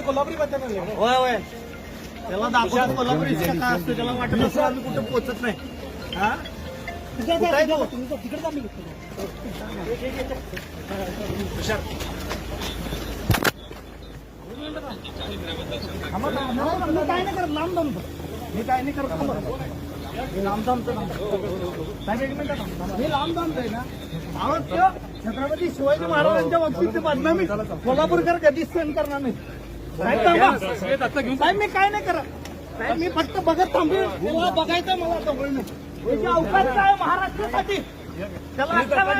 कोल्हापुरी बद्दल होय होय. त्याला दाखवतो कोल्हापुरी काय असतं त्याला वाटत असं आम्ही कुठं पोहोचत नाही. हा? मी काय नाही करत लांब मी काय नाही करत छत्रपती शिवाजी महाराजांच्या बाबतीत बदनामी कोल्हापूरकर कधीच सहन करणार नाही साहेब थांबा. साहेब मी काय नाही करत साहेब मी फक्त बघत थांबेल तेव्हा बघायचं मला जवळ त्याची अवकाश काय महाराष्ट्रासाठी त्याला